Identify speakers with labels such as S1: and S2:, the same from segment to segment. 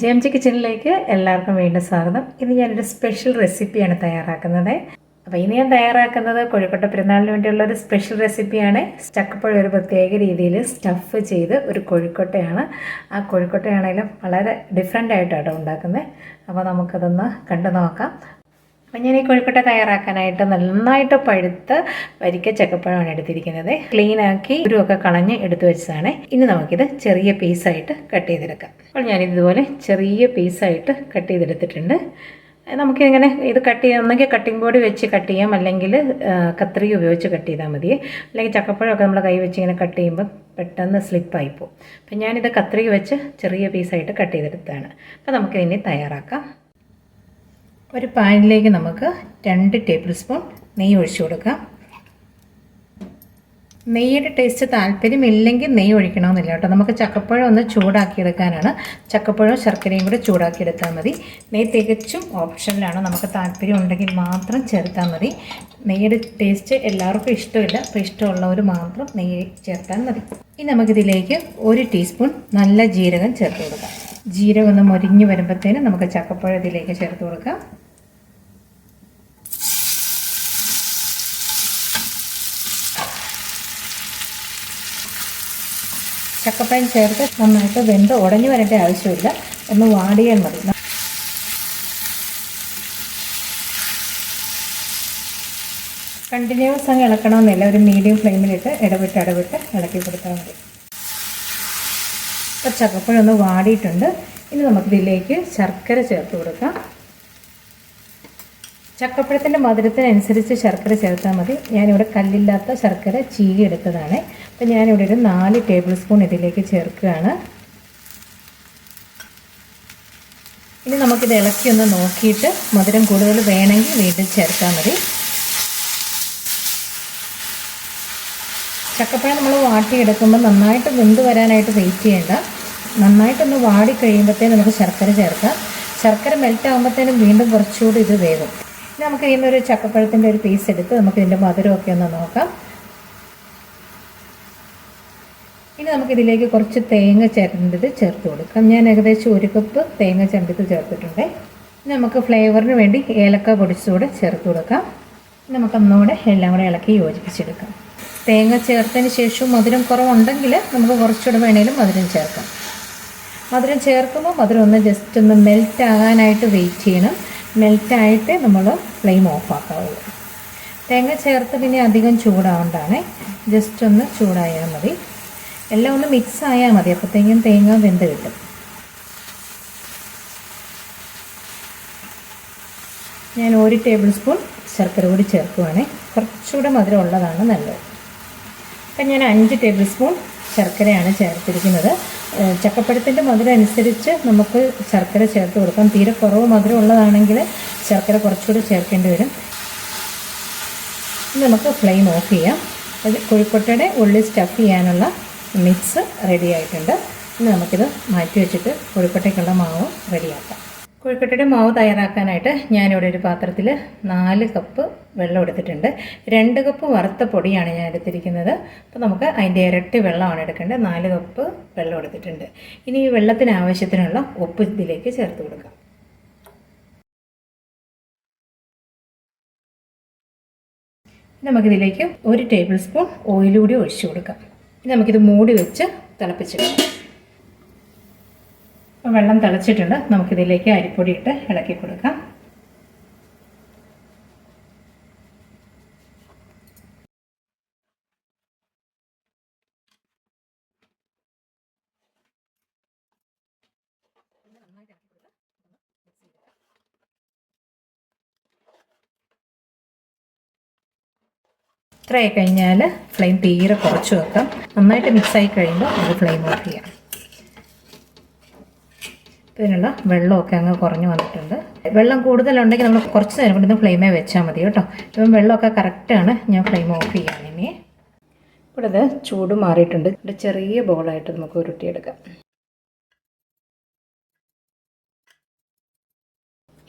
S1: J G കിച്ചണിലേക്ക് എല്ലാവർക്കും വീണ്ടും സ്വാഗതം. ഇന്ന് ഞാനൊരു സ്പെഷ്യൽ റെസിപ്പിയാണ് തയ്യാറാക്കുന്നത്. അപ്പോൾ ഇന്ന് ഞാൻ തയ്യാറാക്കുന്നത് കോഴിക്കോട്ടെ പെരുന്നാളിന് വേണ്ടിയുള്ള ഒരു സ്പെഷ്യൽ റെസിപ്പിയാണ്. ചക്കപ്പഴം ഒരു പ്രത്യേക രീതിയിൽ സ്റ്റഫ് ചെയ്ത് ഒരു കോഴിക്കോട്ടയാണ്. ആ കോഴിക്കോട്ടയാണെങ്കിലും വളരെ ഡിഫറെന്റ് ആയിട്ടാണ് ഉണ്ടാക്കുന്നത്. അപ്പോൾ നമുക്കതൊന്ന് കണ്ടു നോക്കാം. അപ്പം ഞാൻ ഈ കോഴിക്കോട്ട തയ്യാറാക്കാനായിട്ട് നന്നായിട്ട് പഴുത്ത് വരിക്ക ചക്കപ്പഴമാണ് എടുത്തിരിക്കുന്നത്. ക്ലീനാക്കി ഉരുവൊക്കെ കളഞ്ഞ് എടുത്തു വെച്ചതാണ്. ഇനി നമുക്കിത് ചെറിയ പീസായിട്ട് കട്ട് ചെയ്തെടുക്കാം. അപ്പോൾ ഞാൻ ഇതുപോലെ ചെറിയ പീസായിട്ട് കട്ട് ചെയ്തെടുത്തിട്ടുണ്ട്. നമുക്കിങ്ങനെ ഇത് കട്ട് ചെയ്യാം. ഒന്നെങ്കിൽ കട്ടിംഗ് ബോർഡ് വെച്ച് കട്ട് ചെയ്യാം. അല്ലെങ്കിൽ കത്രി ഉപയോഗിച്ച് കട്ട് ചെയ്താൽ മതി. അല്ലെങ്കിൽ ചക്കപ്പഴമൊക്കെ നമ്മൾ കൈ വെച്ച് ഇങ്ങനെ കട്ട് ചെയ്യുമ്പോൾ പെട്ടെന്ന് സ്ലിപ്പായി പോകും. അപ്പം ഞാനിത് കത്രിക വെച്ച് ചെറിയ പീസായിട്ട് കട്ട് ചെയ്തെടുത്തതാണ്. അപ്പോൾ നമുക്കിതിനെ തയ്യാറാക്കാം. ഒരു പാനിലേക്ക് നമുക്ക് രണ്ട് ടേബിൾ സ്പൂൺ നെയ്യ് ഒഴിച്ചു കൊടുക്കാം. നെയ്യുടെ ടേസ്റ്റ് താല്പര്യമില്ലെങ്കിൽ നെയ്യ് ഒഴിക്കണമെന്നില്ല കേട്ടോ. നമുക്ക് ചക്കപ്പഴം ഒന്ന് ചൂടാക്കിയെടുക്കാനാണ്. ചക്കപ്പഴവും ശർക്കരയും കൂടെ ചൂടാക്കിയെടുത്താൽ മതി. നെയ്യ് തികച്ചും ഓപ്ഷനിലാണ്. നമുക്ക് താല്പര്യം ഉണ്ടെങ്കിൽ മാത്രം ചേർത്താൽ മതി. നെയ്യുടെ ടേസ്റ്റ് എല്ലാവർക്കും ഇഷ്ടമില്ല. അപ്പോൾ ഇഷ്ടമുള്ളവർ മാത്രം നെയ്യ് ചേർത്താൽ മതി. ഇനി നമുക്കിതിലേക്ക് ഒരു ടീസ്പൂൺ നല്ല ജീരകം ചേർത്ത് കൊടുക്കാം. ജീരകം ഒന്ന് മുരിഞ്ഞ് വരുമ്പോഴത്തേനും നമുക്ക് ചക്കപ്പഴം ഇതിലേക്ക് ചേർത്ത് കൊടുക്കാം. ചക്കപ്പഴം ചേർത്ത് നന്നായിട്ട് വെന്ത് ഉടഞ്ഞു വരേണ്ട ആവശ്യമില്ല. ഒന്ന് വാടിയാൽ മതി. കണ്ടിന്യൂസ് അങ്ങ് ഇളക്കണമെന്നില്ല. ഒരു മീഡിയം ഫ്ലെയിമിലിട്ട് ഇടവിട്ട് ഇടവിട്ട് ഇളക്കി കൊടുത്താൽ മതി. ഇപ്പോൾ ചക്കപ്പഴം ഒന്ന് വാടിയിട്ടുണ്ട്. ഇനി നമുക്കിതിലേക്ക് ശർക്കര ചേർത്ത് കൊടുക്കാം. ചക്കപ്പഴത്തിന്റെ മധുരത്തിനനുസരിച്ച് ശർക്കര ചേർത്താൽ മതി. ഞാനിവിടെ കല്ലില്ലാത്ത ശർക്കര ചീകി എടുത്തതാണ്. അപ്പം ഞാനിവിടെ ഒരു നാല് ടേബിൾ സ്പൂൺ ഇതിലേക്ക് ചേർക്കുകയാണ്. ഇനി നമുക്കിത് ഇളക്കി ഒന്ന് നോക്കിയിട്ട് മധുരം കൂടുതൽ വേണമെങ്കിൽ വീണ്ടും ചേർത്താൽ മതി. ചക്കപ്പഴം നമ്മൾ വാട്ടിയെടുക്കുമ്പോൾ നന്നായിട്ട് വെന്ത് വരാനായിട്ട് വെയിറ്റ് ചെയ്യേണ്ട. നന്നായിട്ടൊന്ന് വാടി കഴിയുമ്പോഴത്തേനും നമുക്ക് ശർക്കര ചേർക്കാം. ശർക്കര മെൽറ്റ് ആകുമ്പോഴത്തേനും വീണ്ടും കുറച്ചുകൂടി ഇത് ഇനി നമുക്ക് ഇതിൽ ഒരു ചക്കപ്പഴത്തിന്റെ ഒരു പീസ് എടുത്ത് നമുക്ക് ഇതിന്റെ മധുരമൊക്കെ ഒന്ന് നോക്കാം. ഇനി നമുക്കിതിലേക്ക് കുറച്ച് തേങ്ങ ചേർക്കേണ്ടത് ചേർത്ത് കൊടുക്കാം. ഞാൻ ഏകദേശം ഒരു കപ്പ് തേങ്ങ ചേർത്തിട്ട് ചേർത്തിട്ടുണ്ട്. ഇനി നമുക്ക് ഫ്ലേവറിന് വേണ്ടി ഏലക്ക പൊടിച്ചുകൂടെ ചേർത്ത് കൊടുക്കാം. നമുക്ക് ഒന്നുകൂടെ എല്ലാം കൂടെ ഇളക്കി യോജിപ്പിച്ചെടുക്കാം. തേങ്ങ ചേർത്തതിന് ശേഷം മധുരം കുറവുണ്ടെങ്കിൽ നമുക്ക് കുറച്ചുകൂടെ വേണേലും മധുരം ചേർക്കാം. മധുരം ചേർക്കുമ്പോൾ മധുരം ഒന്ന് ജസ്റ്റ് ഒന്ന് മെൽറ്റ് ആകാനായിട്ട് വെയിറ്റ് ചെയ്യണം. മെൽറ്റായിട്ട് നമ്മൾ ഫ്ലെയിം ഓഫാക്കാവുള്ളൂ തേങ്ങ ചേർത്ത് പിന്നെ അധികം ചൂടാവേണ്ടാണ്. ജസ്റ്റ് ഒന്ന് ചൂടായാൽ മതി. എല്ലാം ഒന്ന് മിക്സ് ആയാൽ മതി. അപ്പോഴത്തേക്കും തേങ്ങ വെന്ത് കിട്ടും. ഞാൻ ഒരു ടേബിൾ സ്പൂൺ ശർക്കര കൂടി ചേർക്കുവാണേ. കുറച്ചുകൂടെ മധുരം ഉള്ളതാണ് നല്ലത്. അപ്പം ഞാൻ അഞ്ച് ടേബിൾ സ്പൂൺ ശർക്കരയാണ് ചേർത്തിരിക്കുന്നത്. ചക്കപ്പഴത്തിന്റെ മധുരം അനുസരിച്ച് നമുക്ക് ശർക്കര ചേർത്ത് കൊടുക്കാം. തീരെ കുറവ് മധുരം ഉള്ളതാണെങ്കിൽ ശർക്കര കുറച്ചുകൂടി ചേർക്കേണ്ടി വരും. നമുക്ക് ഫ്ലെയിം ഓഫ് ചെയ്യാം. അത് കോഴിക്കോട്ടയുടെ ഉള്ളി സ്റ്റഫ് ചെയ്യാനുള്ള മിക്സ് റെഡി ആയിട്ടുണ്ട്. ഇനി നമുക്കിത് മാറ്റി വെച്ചിട്ട് കോഴിക്കോട്ടേക്കുള്ള മാവ് റെഡിയാക്കാം. കോഴിക്കോട്ടയുടെ മാവ് തയ്യാറാക്കാനായിട്ട് ഞാനിവിടെ ഒരു പാത്രത്തിൽ നാല് കപ്പ് വെള്ളം എടുത്തിട്ടുണ്ട്. രണ്ട് കപ്പ് വറുത്ത പൊടിയാണ് ഞാൻ എടുത്തിരിക്കുന്നത്. അപ്പോൾ നമുക്ക് അതിന്റെ ഇരട്ടി വെള്ളമാണ് എടുക്കേണ്ടത്. നാല് കപ്പ് വെള്ളം എടുത്തിട്ടുണ്ട്. ഇനി ഈ വെള്ളത്തിന് ആവശ്യത്തിനുള്ള ഉപ്പ് ഇതിലേക്ക് ചേർത്ത് കൊടുക്കാം. നമുക്കിതിലേക്ക് ഒരു ടേബിൾ സ്പൂൺ ഓയിൽ കൂടി ഒഴിച്ചു കൊടുക്കാം. നമുക്കിത് മൂടി വെച്ച് തിളപ്പിച്ചെടുക്കാം. വെള്ളം തിളച്ചിട്ടുണ്ട്. നമുക്കിതിലേക്ക് അരിപ്പൊടി ഇട്ട് ഇളക്കി കൊടുക്കാം. ഇത്രയായി കഴിഞ്ഞാൽ ഫ്ലെയിം തീരെ കുറച്ച് വെക്കാം. നന്നായിട്ട് മിക്സായി കഴിയുമ്പോൾ അത് ഫ്ലെയിം ഓഫ് ചെയ്യാം. ഇതിനുള്ള വെള്ളമൊക്കെ അങ്ങ് കുറഞ്ഞു വന്നിട്ടുണ്ട്. വെള്ളം കൂടുതലുണ്ടെങ്കിൽ നമ്മൾ കുറച്ച് നേരം കൊണ്ട് ഫ്ലെയിമേ വെച്ചാൽ മതി കേട്ടോ. ഇപ്പം വെള്ളമൊക്കെ കറക്റ്റാണ് ഞാൻ ഫ്ലെയിം ഓഫ് ചെയ്യാൻ ഇനി. ഇവിടെ ഇത് ചൂട് മാറിയിട്ടുണ്ട്. ഇവിടെ ചെറിയ ബോളായിട്ട് നമുക്ക് ഉരുട്ടിയെടുക്കാം.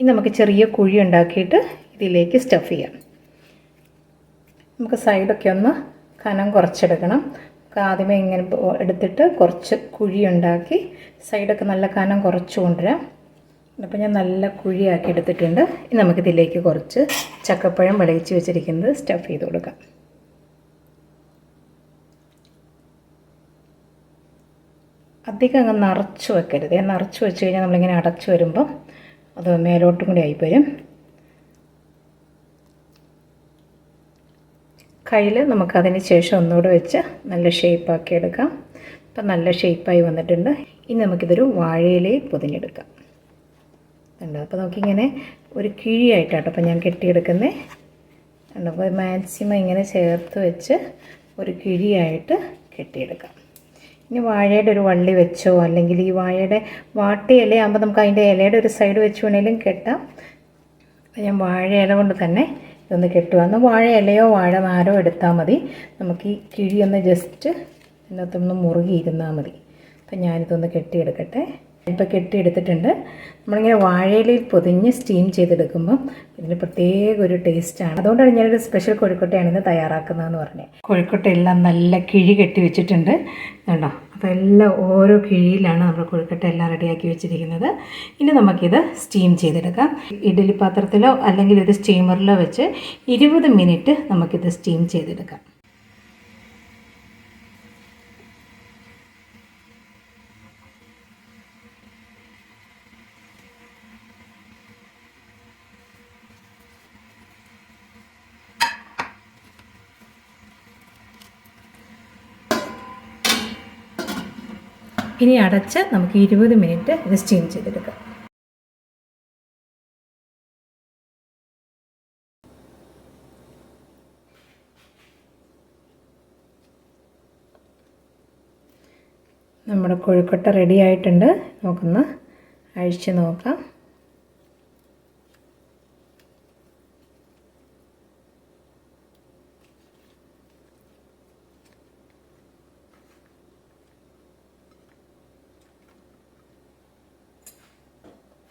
S1: ഇനി നമുക്ക് ചെറിയ കുഴി ഉണ്ടാക്കിയിട്ട് ഇതിലേക്ക് സ്റ്റഫ് ചെയ്യാം. നമുക്ക് സൈഡൊക്കെ ഒന്ന് കനം കുറച്ചെടുക്കണം. ഒക്കെ ആദ്യമേ ഇങ്ങനെ എടുത്തിട്ട് കുറച്ച് കുഴി ഉണ്ടാക്കി സൈഡൊക്കെ നല്ല കനം കുറച്ച് കൊണ്ടുവരാം. അപ്പോൾ ഞാൻ നല്ല കുഴിയാക്കി എടുത്തിട്ടുണ്ട്. ഇനി നമുക്കിതിലേക്ക് കുറച്ച് ചക്കപ്പഴം വിളയിച്ച് വെച്ചിരിക്കുന്നത് സ്റ്റഫ് ചെയ്ത് കൊടുക്കാം. അധികം അങ്ങ് നിറച്ച് വെക്കരുത്. നിറച്ച് വെച്ച് കഴിഞ്ഞാൽ നമ്മളിങ്ങനെ അടച്ചു വരുമ്പം അത് മേലോട്ടും കൂടി ആയിപ്പോരും കയ്യിൽ നമുക്കതിന് ശേഷം ഒന്നുകൂടെ വെച്ച് നല്ല ഷേപ്പാക്കി എടുക്കാം. അപ്പം നല്ല ഷേപ്പായി വന്നിട്ടുണ്ട്. ഇനി നമുക്കിതൊരു വാഴയിലേ പൊതിഞ്ഞെടുക്കാം. ഉണ്ട് അപ്പോൾ നമുക്കിങ്ങനെ ഒരു കിഴിയായിട്ടാട്ടോ അപ്പോൾ ഞാൻ കെട്ടിയെടുക്കുന്നത് ഉണ്ട് അപ്പോൾ മാക്സിമം ഇങ്ങനെ ചേർത്ത് വെച്ച് ഒരു കിഴിയായിട്ട് കെട്ടിയെടുക്കാം. ഇനി വാഴയുടെ ഒരു വള്ളി വെച്ചോ? അല്ലെങ്കിൽ ഈ വാഴയുടെ വാട്ടി ഇലയാകുമ്പോൾ നമുക്ക് അതിന്റെ ഇലയുടെ ഒരു സൈഡ് വെച്ച് വേണേലും കെട്ടാം. അപ്പോൾ ഞാൻ വാഴ ഇല കൊണ്ട് തന്നെ ഇതൊന്ന് കെട്ടുക. അന്ന് വാഴ ഇലയോ വാഴ നാരോ എടുത്താൽ മതി. നമുക്ക് ഈ കിഴിയൊന്ന് ജസ്റ്റ് ഇതിനകത്തൊന്ന് മുറുകിയിരുന്നാൽ മതി. അപ്പം ഞാനിതൊന്ന് കെട്ടിയെടുക്കട്ടെ. ഇപ്പോൾ കെട്ടിയെടുത്തിട്ടുണ്ട്. നമ്മളിങ്ങനെ വാഴയിലയിൽ പൊതിഞ്ഞ് സ്റ്റീം ചെയ്തെടുക്കുമ്പം ഇതിന് പ്രത്യേക ഒരു ടേസ്റ്റാണ് അതുകൊണ്ടാണ് ഞാനൊരു സ്പെഷ്യൽ കോഴിക്കോട്ടയാണ് ഇന്ന് തയ്യാറാക്കുന്നതെന്ന് പറഞ്ഞത്. കോഴിക്കോട്ടെല്ലാം നല്ല കിഴി കെട്ടി വെച്ചിട്ടുണ്ട്. കണ്ടോ? അപ്പോൾ എല്ലാം ഓരോ കിഴിയിലാണ് നമ്മൾ കോഴിക്കട്ട എല്ലാം റെഡിയാക്കി വെച്ചിരിക്കുന്നത്. ഇനി നമുക്കിത് സ്റ്റീം ചെയ്തെടുക്കാം. ഇഡ്ഡലി പാത്രത്തിലോ അല്ലെങ്കിൽ ഒരു സ്റ്റീമറിലോ വെച്ച് ഇരുപത് മിനിറ്റ് നമുക്കിത് സ്റ്റീം ചെയ്തെടുക്കാം. ഇനി അടച്ച് നമുക്ക് ഇരുപത് മിനിറ്റ് ഇത് സ്റ്റീം ചെയ്തെടുക്കാം. നമ്മുടെ കൊഴുക്കട്ട റെഡി ആയിട്ടുണ്ട്. നമുക്കൊന്ന് അഴിച്ച് നോക്കാം.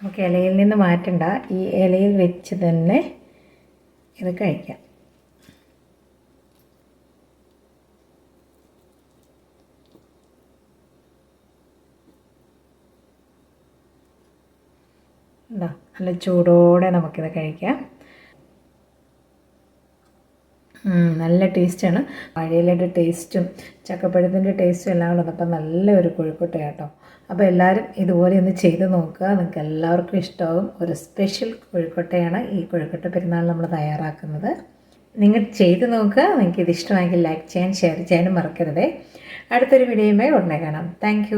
S1: നമുക്ക് ഇലയിൽ നിന്ന് മാറ്റണ്ട. ഈ ഇലയിൽ വെച്ച് തന്നെ ഇത് കഴിക്കാം. നല്ല ചൂടോടെ നമുക്കിത് കഴിക്കാം. നല്ല ടേസ്റ്റാണ്. വാഴയിലയുടെ ടേസ്റ്റും ചക്കപ്പഴത്തിന്റെ ടേസ്റ്റും എല്ലാം കൂടെ വന്നപ്പോൾ നല്ലൊരു കൊഴുക്കട്ട കേട്ടോ അപ്പോൾ എല്ലാവരും ഇതുപോലെ ഒന്ന് ചെയ്ത് നോക്കുക. നിങ്ങൾക്ക് എല്ലാവർക്കും ഇഷ്ടമാവും. ഒരു സ്പെഷ്യൽ കോഴിക്കോട്ടയാണ് ഈ കോഴിക്കോട്ട പെരുന്നാൾ നമ്മൾ തയ്യാറാക്കുന്നത്. നിങ്ങൾ ചെയ്ത് നോക്കുക. നിങ്ങൾക്ക് ഇത് ഇഷ്ടമായെങ്കിൽ ലൈക്ക് ചെയ്യാൻ ഷെയർ ചെയ്യാനും മറക്കരുതേ. അടുത്തൊരു വീഡിയോയുമായി ഉടനെ കാണാം. താങ്ക്